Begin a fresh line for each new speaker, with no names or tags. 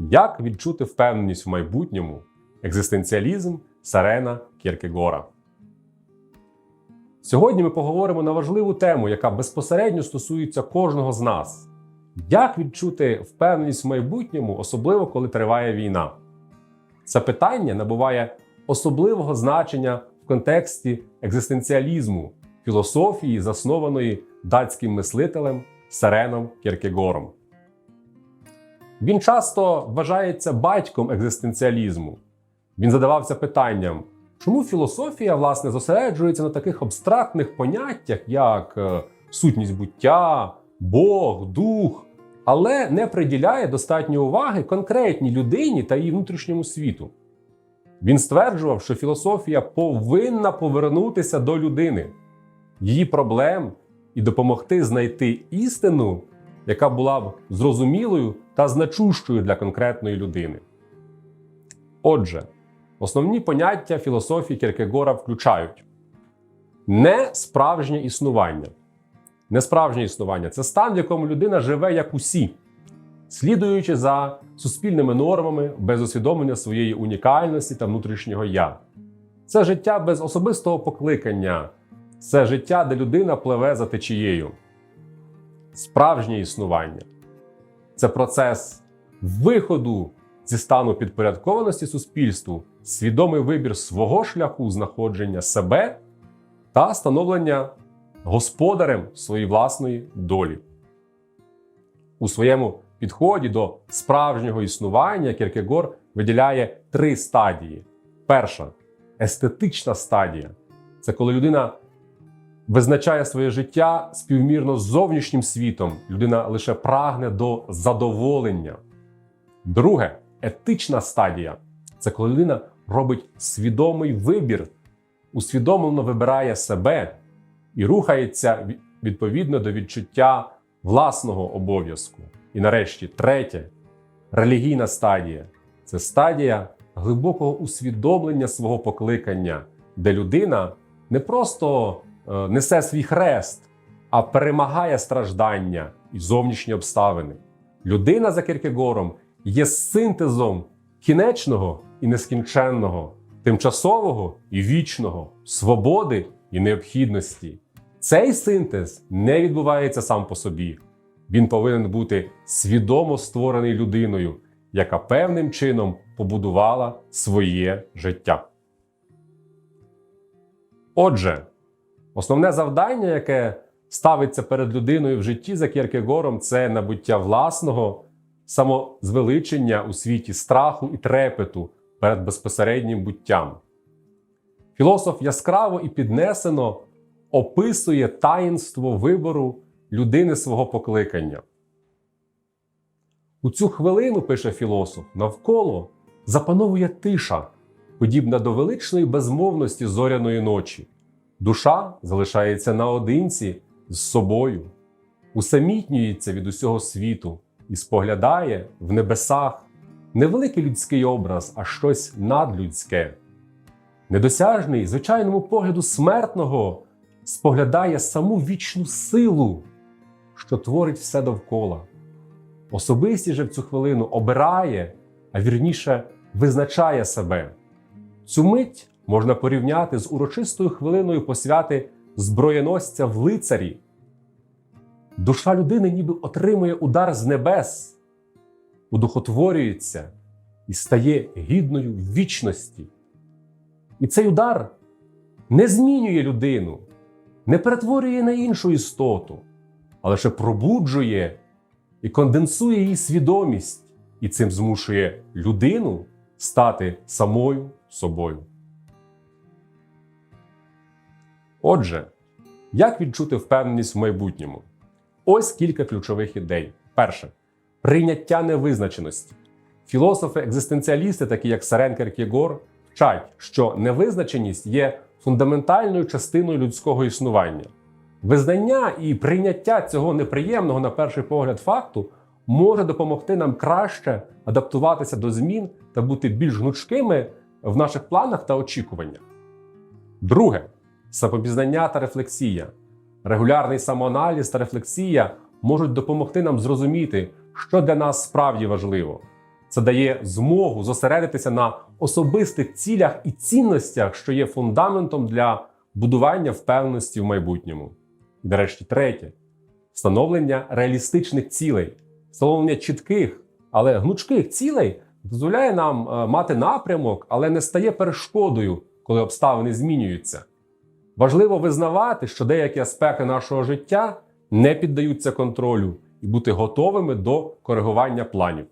Як відчути впевненість в майбутньому? Екзистенціалізм Сарена Кierkegaard. Сьогодні ми поговоримо на важливу тему, яка безпосередньо стосується кожного з нас. Як відчути впевненість в майбутньому, особливо коли триває війна? Це питання набуває особливого значення в контексті екзистенціалізму, філософії, заснованої датським мислителем Сареном Кierkegaardом. Він часто вважається батьком екзистенціалізму. Він задавався питанням, чому філософія власне зосереджується на таких абстрактних поняттях, як е, сутність буття, Бог, дух, але не приділяє достатньо уваги конкретній людині та її внутрішньому світу. Він стверджував, що філософія повинна повернутися до людини, її проблем і допомогти знайти істину, яка була б зрозумілою та значущою для конкретної людини. Отже, основні поняття філософії Кierkegaard включають не справжнє існування. Несправжнє існування це стан, в якому людина живе як усі, слідуючи за суспільними нормами без усвідомлення своєї унікальності та внутрішнього я. Це життя без особистого покликання, це життя, де людина пливе за течією. Справжнє існування це процес виходу зі стану підпорядкованості суспільству, свідомий вибір свого шляху знаходження себе та становлення господарем своєї власної долі. У своєму підході до справжнього існування Кierkegaard виділяє три стадії. Перша естетична стадія це коли людина визначає своє життя співмірно з зовнішнім світом, людина лише прагне до задоволення. Друге етична стадія це коли людина робить свідомий вибір, усвідомлено вибирає себе і рухається відповідно до відчуття власного обов'язку. І нарешті, третє релігійна стадія це стадія глибокого усвідомлення свого покликання, де людина не просто несе свій хрест, а перемагає страждання і зовнішні обставини. Людина за Кierkegaardом є синтезом кінечного і нескінченного, тимчасового і вічного, свободи і необхідності. Цей синтез не відбувається сам по собі. Він повинен бути свідомо створений людиною, яка певним чином побудувала своє життя. Отже, основне завдання, яке ставиться перед людиною в житті за Кierkegaardом, це набуття власного самозвеличення у світі страху і трепету перед безпосереднім буттям. Філософ яскраво і піднесено описує таїнство вибору людини свого покликання. У цю хвилину, пише філософ, навколо запановує тиша, подібна до величної безмовності зоряної ночі. Душа залишається наодинці з собою, усамітнюється від усього світу і споглядає в небесах не великий людський образ, а щось надлюдське. Недосяжний, звичайному погляду смертного, споглядає саму вічну силу, що творить все довкола. Особистість же в цю хвилину обирає, а вірніше визначає себе. Цю мить можна порівняти з урочистою хвилиною посвяти зброєносця в лицарі. Душа людини ніби отримує удар з небес, удухотворюється і стає гідною вічності. І цей удар не змінює людину, не перетворює на іншу істоту, а лише пробуджує і конденсує її свідомість, і цим змушує людину стати самою собою. Отже, як відчути впевненість в майбутньому? Ось кілька ключових ідей. Перше прийняття невизначеності. Філософи-екзистенціалісти, такі як Сарен Кierkegaard, вчать, що невизначеність є фундаментальною частиною людського існування. Визнання і прийняття цього неприємного на перший погляд факту може допомогти нам краще адаптуватися до змін та бути більш гнучкими в наших планах та очікуваннях. Друге самопізнання та рефлексія. Регулярний самоаналіз та рефлексія можуть допомогти нам зрозуміти, що для нас справді важливо. Це дає змогу зосередитися на особистих цілях і цінностях, що є фундаментом для будування впевненості в майбутньому. І, нарешті, третє встановлення реалістичних цілей, встановлення чітких, але гнучких цілей дозволяє нам е, мати напрямок, але не стає перешкодою, коли обставини змінюються. Важливо визнавати, що деякі аспекти нашого життя не піддаються контролю і бути готовими до коригування планів.